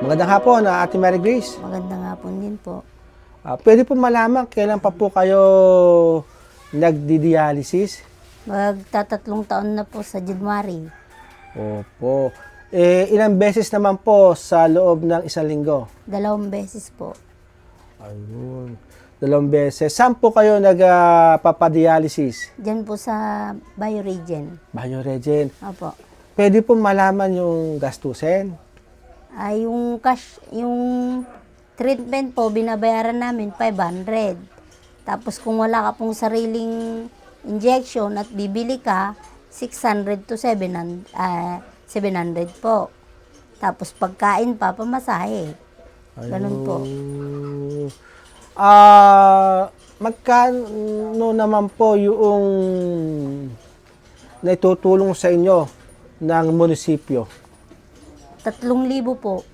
Magandang hapon, ah, Ate Mary Grace. Magandang hapon din po. Ah, pwede po malaman kailan pa po kayo nagdi-dialysis? Magtatatlong taon na po sa January. Opo. Eh, ilang beses naman po sa loob ng isang linggo? Dalawang beses po. Ayun. Dalawang beses. Saan po kayo nagpapadialysis? Diyan po sa Bioregen. Bioregen. Opo. Pwede po malaman yung gastusin? Ay, yung cash, yung treatment po, binabayaran namin 500. Tapos kung wala ka pong sariling injection at bibili ka, 600 to 700, ah, 700 po. Tapos pagkain pa, pamasahe. Ganun po. Ah, magkano naman po yung naitutulong sa inyo ng munisipyo? Tatlong libo po.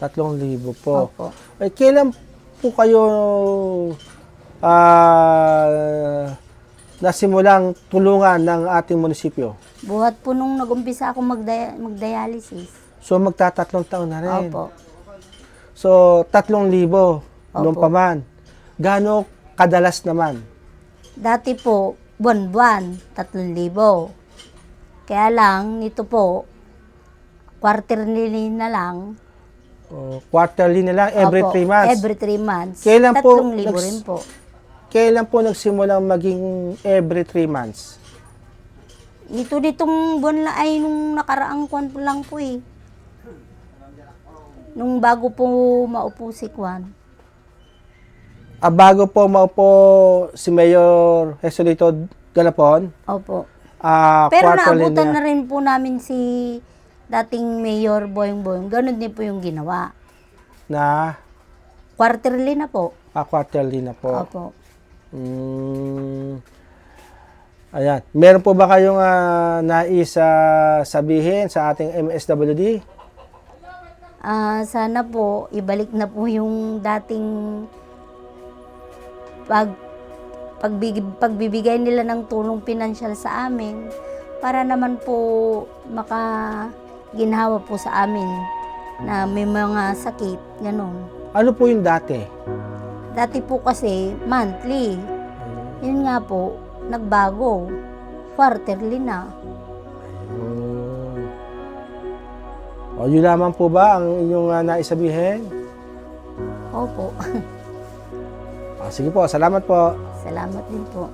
Tatlong libo po. Opo. Eh, kailan po kayo ah, nasimulang tulungan ng ating munisipyo? Buhat po nung nag-umpisa ako magdia- magdialysis. So magtatatlong taon na rin. Opo. So tatlong libo Opo. paman. Gano kadalas naman? Dati po, buwan-buwan, 3,000. Kaya lang, nito po, quarterly na lang. O, quarterly na lang, every Opo, three months. Every 3 months. Kailan po 3,000 nags- rin po. Kailan po nagsimulang maging every three months? Ito ditong buwan lang ay nung nakaraang kwan po lang po eh. Nung bago po maupo si Kwan. Ah, bago po maupo si Mayor Jesolito Galapon, Opo. ah, Pero quarterly naabutan na. na rin po namin si dating Mayor Boyong Boyong. Ganon din po yung ginawa. na Quarterly na po. ah, quarterly na po. Opo. Mm, ayan. Meron po ba kayong ah, nais ah, sabihin sa ating MSWD? Ah, sana po ibalik na po yung dating pag pagbig, pagbibigay nila ng tulong pinansyal sa amin para naman po maka ginhawa po sa amin na may mga sakit, ganun. Ano po yung dati? Dati po kasi monthly. Yun nga po, nagbago. Quarterly na. Ayun. O, yun lamang po ba ang inyong uh, naisabihin? Opo. Ah, sige po, salamat po. Salamat din po.